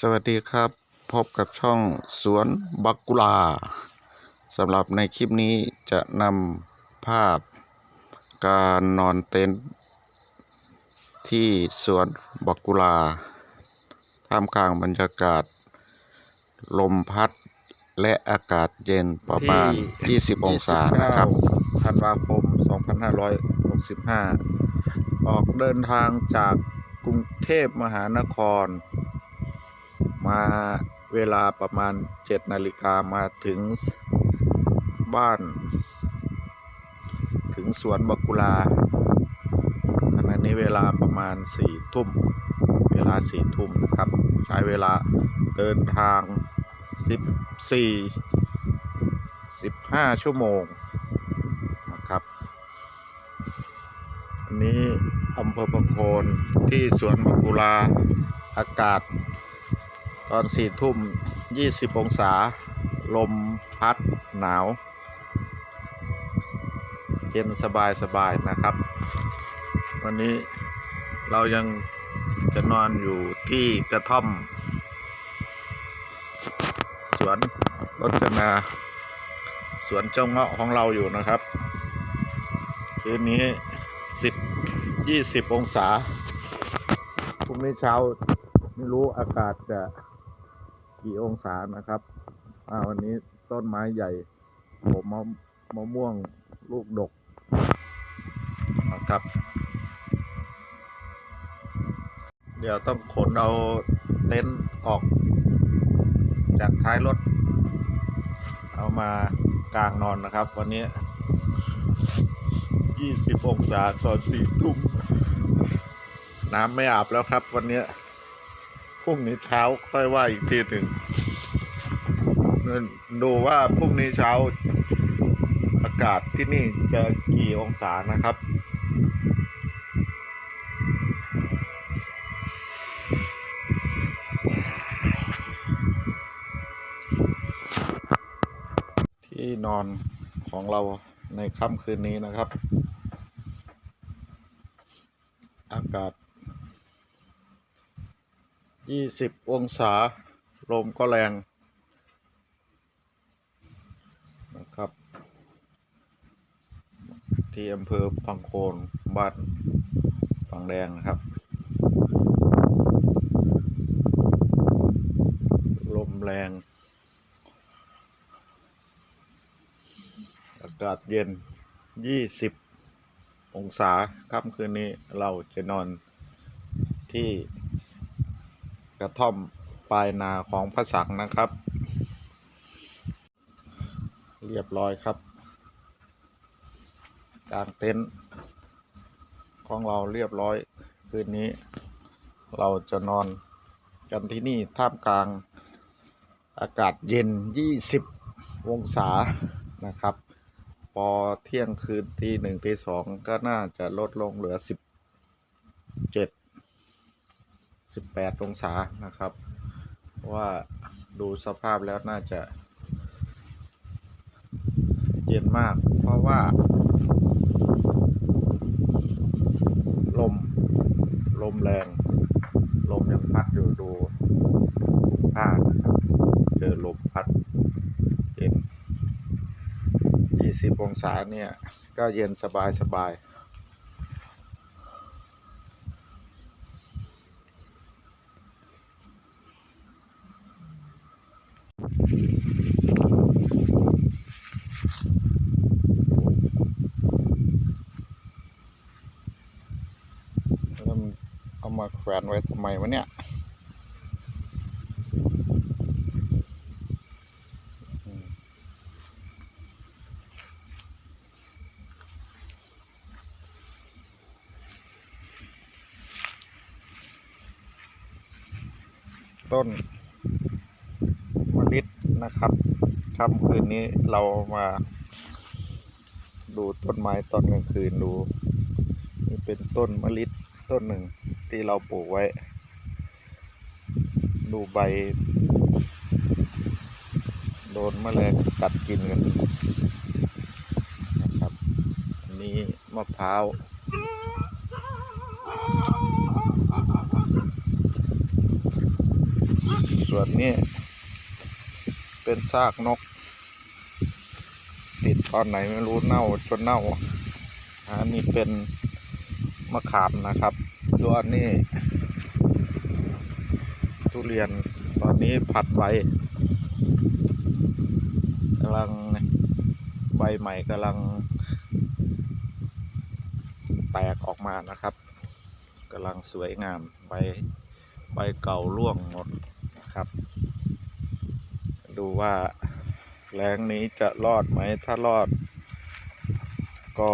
สวัสดีครับ พบกับช่องสวนบักกุลาสำหรับในคลิปนี้จะนำภาพการนอนเต็นท์ที่สวนบักกุลาท่ามกลางบรรยากาศ ลมพัดและอากาศเย็นประมาณ 20 องศานะครับธันวาคม 2565 ออกเดินทางจากกรุงเทพมหานคร มาเวลาประมาณ7นาฬิกามาถึงบ้าน ถึงสวนบักกุลาขณะนี้เวลาประมาณ4ทุ่ม เวลา4ทุ่มนะครับ ใช้เวลาเดินทาง14 15ชั่วโมงนะครับอันนี้อำเภอประโคนที่สวนบักกุลาอากาศ ตอนสี่ทุ่มยี่สิบองศา ลมพัดหนาว เย็นสบายสบายนะครับ วันนี้เรายังจะนอนอยู่ที่กระท่อม สวนรถกนาสวนเจ้าเงาะของเราอยู่นะครับ คืนนี้สิบยี่สิบองศาพรุ่งนี้เช้าไม่รู้อากาศจะ กี่องศานะครับ อ่าวันนี้ต้นไม้ใหญ่ผมมะมะม่วงลูกดกนะครับ เดี๋ยวต้องขนเอาเต็นท์ออก จากท้ายรถ เอามากลางนอนนะครับ วันนี้ 20 องศาตอนสี่ทุ่มน้ำไม่อาบแล้วครับวันนี้ พรุ่งนี้เช้าค่อยว่าอีกทีหนึ่งดูว่าพรุ่งนี้เช้าอากาศที่นี่จะกี่องศานะครับ ที่นอนของเราในค่ำคืนนี้นะครับ อากาศ ยี่สิบองศา ลมก็แรงนะครับ ที่อำเภอพังโคนบ้านฝังแดงนะครับ ลมแรง อากาศเย็นยี่สิบองศาค่ำคืนนี้เราจะนอนที่ ระท่อมปลายนาของพระสังนะครับ เรียบร้อยครับกางเต็นท์ของเราเรียบร้อยคืนนี้ เราจะนอนกันที่นี่ท่ามกลางอากาศเย็น 20 องศานะครับ พอเที่ยงคืนที่หนึ่งที่สองก็น่าจะลดลงเหลือ 17 18 องศานะครับ ว่าดูสภาพแล้วน่าจะ เย็นมาก เพราะว่า ลม ลมแรง ลมยังพัดอยู่ดูผ้านะครับเจอลมพัดเย็น20 องศาเนี่ย ก็เย็นสบายสบาย แล้วมันเอา มาแขวนไว้ทำไมวะเนี่ยต้นมะลิดนะครับค่ำคืนนี้เรามาดูต้นไม้ตอนกลางคืนดู นี่เป็นต้นมะลิต้นหนึ่ง ที่เราปลูกไว้ ดูใบ โดนแมลงกัดกินกันนะครับอันนี้มะพร้าวส่วนนี้เป็นซากนก ติดตอนไหนไม่รู้เน่าจนเน่าอันนี้เป็นมะขามนะครับ ส่วนนี้ทุเรียนตอนนี้ผัดไว้กำลังใบใหม่กำลัง แตกออกมานะครับกำลังสวยงามใบใบเก่าร่วงหมดนะครับ ดูว่าแรงนี้จะรอดไหมถ้ารอด ก็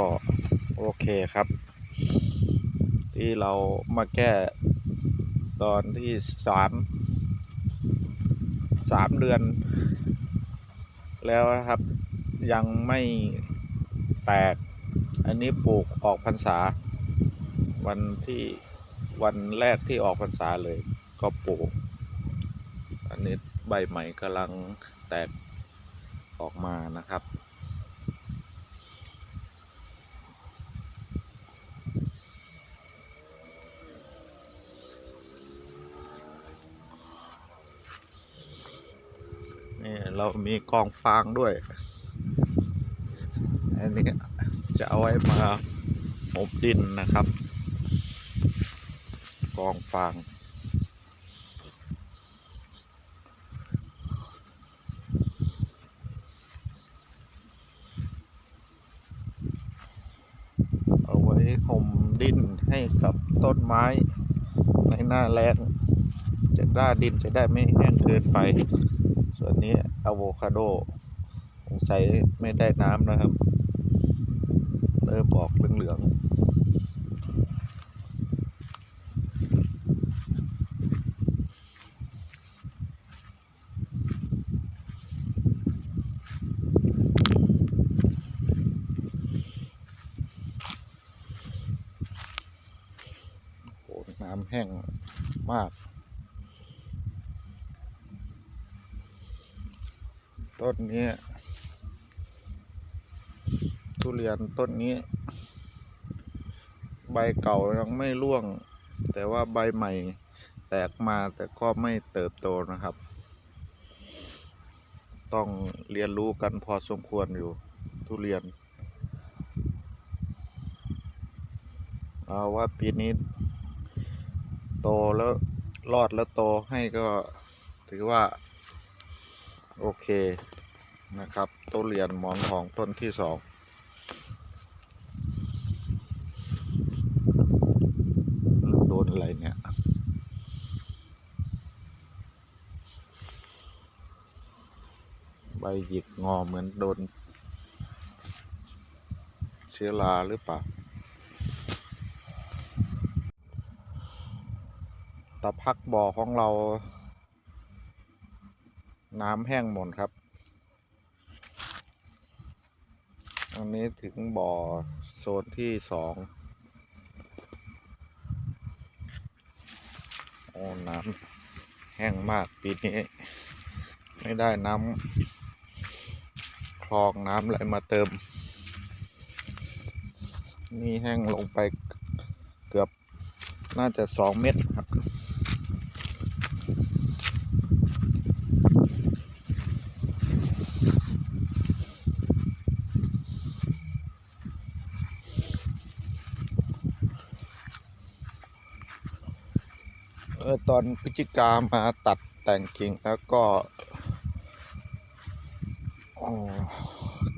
โอเคครับ ที่เรามาแก้ตอนที่สามสามเดือน แล้วนะครับยังไม่แตก อันนี้ปลูกออกพรรษา วันที่วันแรกที่ออกพรรษาเลยก็ปลูก อันนี้ใบใหม่กำลังแตกออกมานะครับ เรามีกองฟางด้วย อันนี้จะเอาไว้มาอบดินนะครับ กองฟางเอาไว้ห่มดินให้กับต้นไม้ในหน้าแล้งจะได้ดินจะได้ไม่แห้งเกินไป ส่วนนี้อะโวคาโดสงสัยไม่ได้น้ำนะครับ เริ่มออกเหลืองโอ้น้ำแห้งมาก ต้นนี้ ทุเรียนต้นนี้ ใบเก่ายังไม่ร่วง แต่ว่าใบใหม่แตกมาแต่ก็ไม่เติบโตนะครับ ต้องเรียนรู้กันพอสมควรอยู่ทุเรียนเอาว่าปีนี้ โตแล้วรอดแล้วโตให้ก็ถือว่า โอเคนะครับต้นเรียนหมอนทองต้นที่สองโดนอะไรเนี่ยใบหยิกงอเหมือนโดน เชื้อราหรือเปล่า ตะพักบ่อของเรา น้ำแห้งหมดครับ อันนี้ถึงบ่อโซนที่สองโอ้น้ำแห้งมากปีนี้ ไม่ได้น้ำคลองน้ำอะไรมาเติม นี่แห้งลงไปเกือบน่าจะสองเมตรครับ เออตอนพฤศจิกามาตัดแต่งกิ่งแล้วก็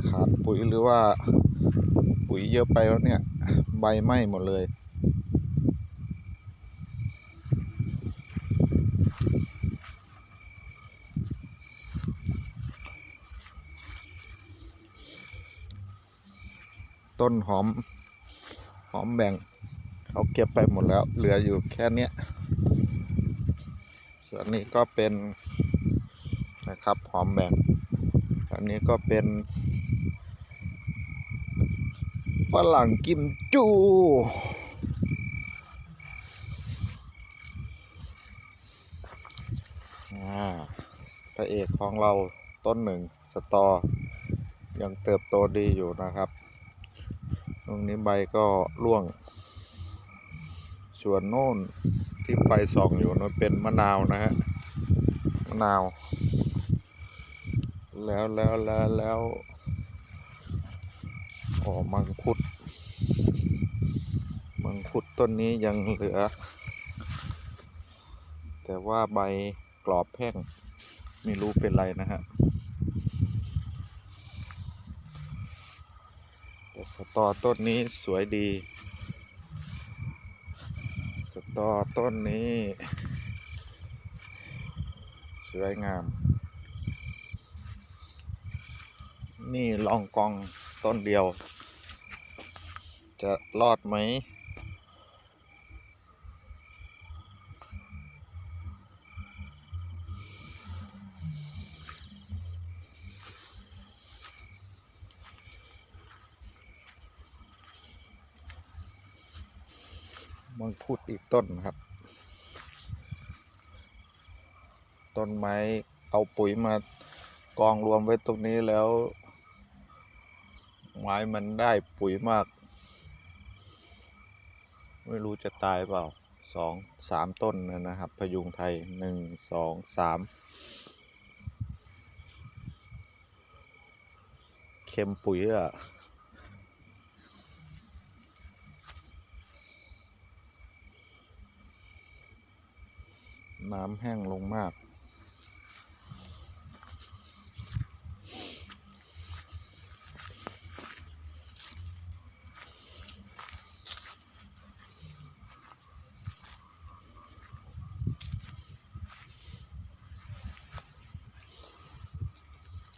ขาดปุ๋ยหรือว่า ปุ๋ยเยอะไปแล้วเนี่ย ใบไหม้หมดเลยต้นหอม หอมแบ่งเขาเก็บไปหมดแล้ว เหลืออยู่แค่เนี้ย ส่วนนี้ก็เป็นนะครับหอมแบ่งอันนี้ก็เป็นฝรั่งกิมจูพระเอกของเราต้นหนึ่งสตอ ยังเติบโตดีอยู่นะครับ ตรงนี้ใบก็ร่วง ส่วนโน่น ที่ไฟส่องอยู่นั่นเป็นมะนาวนะฮะมะนาว แล้วแล้วแล้วแล้วโอ้มังคุด มังคุดต้นนี้ยังเหลือ แต่ว่าใบกรอบแห้งไม่รู้เป็นไรนะฮะแต่สตอต้นนี้สวยดี ตอต้นนี้ สวยงาม นี่ลองกองต้นเดียว จะรอดไหม มังคุดอีกต้นครับ ต้นไม้เอาปุ๋ยมากองรวมไว้ตรงนี้แล้ว ไม้มันได้ปุ๋ยมาก ไม่รู้จะตายเปล่าสองสามต้นนะนะครับ พยุงไทยหนึ่งสองสามเค็มปุ๋ยอะ น้ำแห้งลงมาก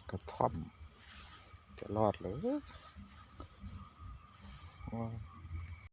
กระท่อม จะรอดหรือ